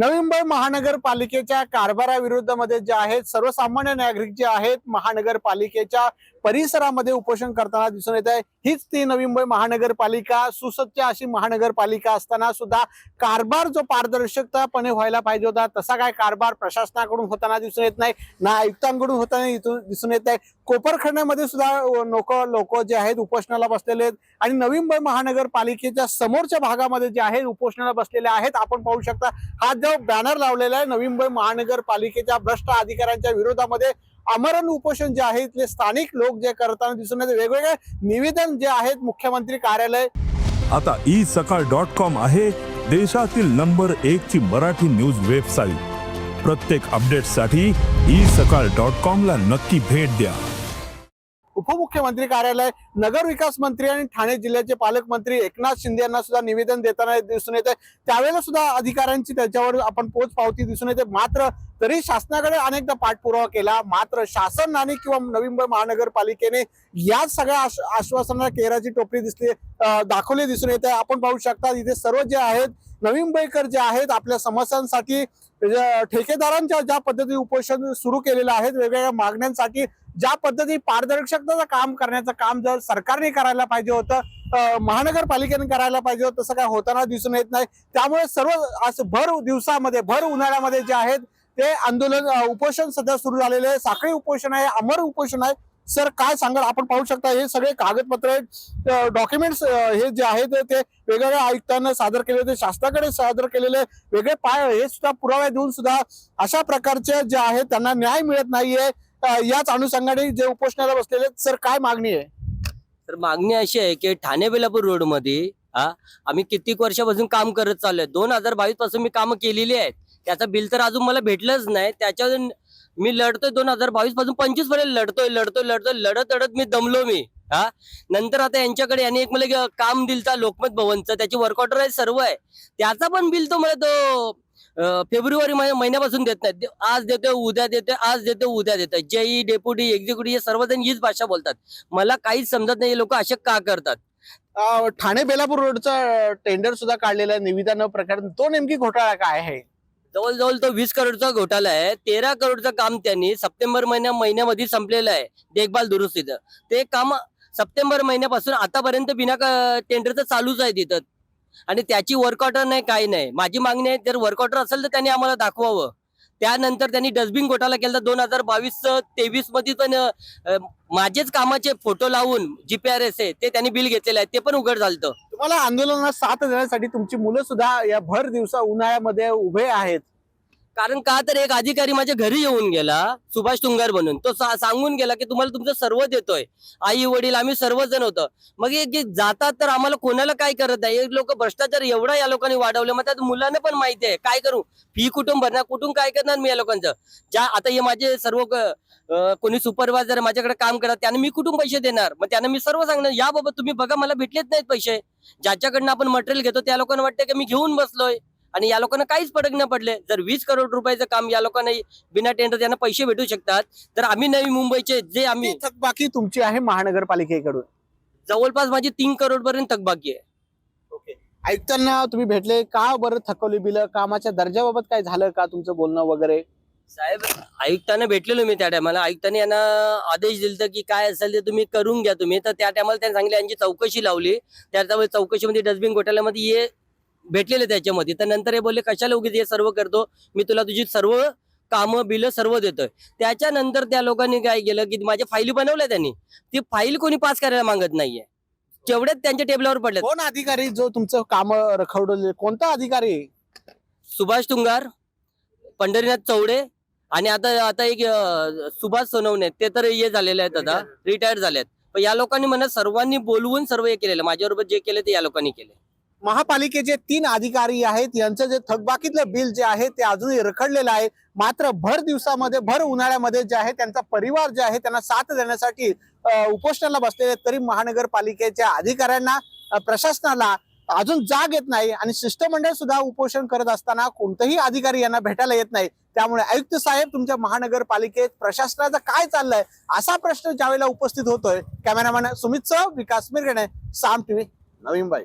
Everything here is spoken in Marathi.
नवी मुंबई महानगरपालिकेच्या कारभाराविरुद्धमध्ये जे आहेत सर्वसामान्य नागरिक जे आहेत महानगरपालिकेच्या परिसरामध्ये उपोषण करताना दिसून येत आहे. हीच ती नवी मुंबई महानगरपालिका सुसज्ज अशी महानगरपालिका असताना सुद्धा कारभार जो पारदर्शकतापणे व्हायला पाहिजे होता तसा काय कारभार प्रशासनाकडून होताना दिसून येत नाही ना आयुक्तांकडून होताना दिसून येत आहे. कोपरखंडामध्ये सुद्धा लोक लोक जे आहेत उपोषणाला बसलेले आहेत. आणि नवी मुंबई महानगरपालिकेच्या समोरच्या भागामध्ये जे आहेत उपोषणाला बसलेले आहेत आपण पाहू शकता हा जो बॅनर लावलेला आहे नवी मुंबई महानगरपालिकेच्या भ्रष्ट अधिकाऱ्यांच्या विरोधामध्ये आमरण उपोषण जे आहे इथले स्थानिक लोक जे करताना दिसून येते वेगवेगळे निवेदन जे आहेत मुख्यमंत्री कार्यालय. आता ई सकाळ डॉट कॉम आहे देशातील नंबर एक ची मराठी न्यूज वेबसाईट प्रत्येक अपडेटसाठी ई सकाळ डॉट कॉम ला नक्की भेट द्या. उपमुख्यमंत्री कार्यालय नगर विकास मंत्री आणि ठाणे जिल्ह्याचे पालकमंत्री एकनाथ शिंदे यांना सुद्धा निवेदन देताना दिसून येते त्यावेळेला सुद्धा अधिकाऱ्यांची त्याच्यावर आपण पोच पावती दिसून येते. मात्र तरी शासनाकडे अनेकदा पाठपुरावा केला. मात्र शासन आणि किंवा नवी मुंबई महानगरपालिकेने या सगळ्या आश्वासनाला केराची टोपली दिसली दाखवली दिसून येते. आपण पाहू शकता इथे सर्व जे आहेत नवी मुंबईकर जे आहेत आपल्या समस्यांसाठी ठेकेदारांच्या ज्या पद्धती उपोषण सुरू केलेलं आहेत वेगवेगळ्या मागण्यांसाठी ज्या पद्धती पारदर्शकतेचं काम करण्याचं काम जर सरकारने करायला पाहिजे होतं महानगरपालिकेने करायला पाहिजे होतं तसं काय होताना दिसून येत नाही. त्यामुळे सर्व असं भर दिवसामध्ये भर उन्हाळ्यामध्ये जे आहेत ते आंदोलन उपोषण सध्या सुरू झालेले आहे. साखळी उपोषण आहे अमर उपोषण आहे. सर काय सांगाल? आपण पाहू शकता हे सगळे कागदपत्र आहेत. डॉक्युमेंट्स हे जे आहेत ते वेगवेगळ्या आयुक्तांना सादर केले होते शासनाकडे सादर केलेले वेगळे पाय हे सुद्धा पुरावे देऊन सुद्धा अशा प्रकारचे जे आहेत त्यांना न्याय मिळत नाहीये. याच अनुषंगाने जे उपोषणाला बसलेले सर काय मागणी आहे? तर मागणी अशी आहे की ठाणे बेलापूर रोडमध्ये हा आम्ही कित्येक वर्षापासून काम करत चाललोय? दोन हजार बावीसपासून मी कामं केलेली आहेत. त्याचं बिल तर अजून मला भेटलंच नाही. त्याच्यावर मी लढतोय दोन हजार बावीसपासून पंचवीसपर्यंत लढतोय लढतोय लढतोय लढत लढत मी दमलो मी हा. नंतर आता यांच्याकडे यांनी एक मला काम दिलता लोकमत भवनचं त्याची वर्क ऑर्डर आहे सर्व आहे. त्याचा पण बिल तो मला तो फेब्रुवारी महिन्या- महिन्यापासून देत नाही आज देतोय उद्या देतोय आज देतोय उद्या देतोय. जेई डेप्युटी एक्झिक्युटिव्ह हे सर्वजण हीच भाषा बोलतात. मला काहीच समजत नाही लोक असे का करतात? ठाणे बेलापूर रोडचा टेंडर सुद्धा काढलेला आहे निविदा न प्रकरण. तो नेमकी घोटाळा काय आहे? जवळजवळ तो वीस करोडचा घोटाळा आहे. तेरा करोडचं काम त्यांनी सप्टेंबर महिन्या महिन्यामध्ये संपलेलं आहे. देखभाल दुरुस्तीचं. ते काम सप्टेंबर महिन्यापासून आतापर्यंत बिना टेंडरचं चालूच आहे तिथं. आणि त्याची वर्कआउटर नाही काही नाही. माझी मागणी आहे जर वर्क असेल तर त्यांनी आम्हाला दाखवावं. त्यानंतर त्यांनी डस्टबिन घोटाळा केला दोन हजार बावीस तेवीसमध्ये पण माझेच कामाचे फोटो लावून जीपीआरएस आहे ते त्यांनी बिल घेतलेलं आहे ते पण उघड झालं तुम्हाला आंदोलनात साथ देण्यासाठी तुमची मुलं सुद्धा या भर दिवसा उन्हाळ्यामध्ये उभे आहेत. कारण का तर एक अधिकारी माझ्या घरी येऊन गेला सुभाष तुंगार म्हणून. तो सा- सांगून गेला की तुम्हाला तुमचं सर्व देतोय आई वडील आम्ही सर्वजण होतो. मग हे जातात तर आम्हाला कोणाला काय करत नाही? एक लोक भ्रष्टाचार एवढा या लोकांनी वाढवले. मग त्यात मुलांना पण माहिती आहे. काय करू? फी कुठून भरणार? कुठून काय करणार मी या लोकांचं? ज्या आता हे माझे सर्व कोणी सुपरवायझर माझ्याकडे काम करतात त्यांना मी कुठून पैसे देणार? मग त्यांना मी सर्व सांगणार याबाबत तुम्ही बघा मला भेटलेच नाहीत पैसे. ज्याच्याकडनं आपण मटेरियल घेतो त्या लोकांना वाटतं की मी घेऊन बसलोय. आणि या लोकांना काहीच फरक न पडले. जर वीस करोड रुपयाचं काम या लोकांना बिना टेंडर त्यांना पैसे भेटू शकतात. तर आम्ही नवी मुंबईचे जे आम्ही थकबाकी तुमची आहे महानगरपालिकेकडून. जवळपास माझी तीन करोड पर्यंत थकबाकी आहे. आयुक्तांना तुम्ही भेटले का बरं थकवली बिलं? कामाच्या दर्जाबाबत काय झालं का तुमचं बोलणं वगैरे? साहेब आयुक्तांना भेटलेलो मी त्या टायमाला आयुक्तांनी यांना आदेश दिलता की काय असेल ते तुम्ही करून घ्या तुम्ही. तर त्या टायमाला त्यांनी सांगितलं यांची चौकशी लावली. त्याच्यामुळे चौकशीमध्ये डस्टबिन घोटाळ्यामध्ये ये भेटलेले त्याच्यामध्ये. तर नंतर हे बोलले कशाला उगीच हे सर्व करतो? मी तुला तुझी सर्व कामं बिलं सर्व देतोय. त्याच्यानंतर त्या लोकांनी काय केलं की माझ्या फाईली बनवल्या त्यांनी. ती फाईल कोणी पास करायला मागत नाहीये. तेवढ्याच त्यांच्या टेबलावर पडले कोण अधिकारी जो तुमचं काम रखवडले कोणता अधिकारी? सुभाष तुंगार पंढरीनाथ चौडे आणि आता आता एक सुभाष सोनवणे ते तर हे झालेले आहेत आता. रिटायर्ड झालेत. पण या लोकांनी म्हणा सर्वांनी बोलवून सर्व हे केलेलं. माझ्याबरोबर जे केले ते या लोकांनी केले महापालिकेचे तीन अधिकारी आहेत. यांचं जे थकबाकीतलं बिल जे आहे ते अजूनही रखडलेलं आहे. मात्र भर दिवसामध्ये भर उन्हाळ्यामध्ये जे आहे त्यांचा परिवार जे आहे त्यांना साथ देण्यासाठी उपोषणाला बसलेले तरी महानगरपालिकेच्या अधिकाऱ्यांना प्रशासनाला अजून जाग येत नाही आणि शिष्टमंडळ सुद्धा उपोषण करत असताना कोणताही अधिकारी यांना भेटायला येत नाही. त्यामुळे आयुक्त साहेब तुमच्या महानगरपालिकेत प्रशासनाचं काय चाललंय असा प्रश्न ज्यावेळेला उपस्थित होतोय कॅमेरामॅन सुमित सह विकास मिरगणे साम टीव्ही नवीन बाई.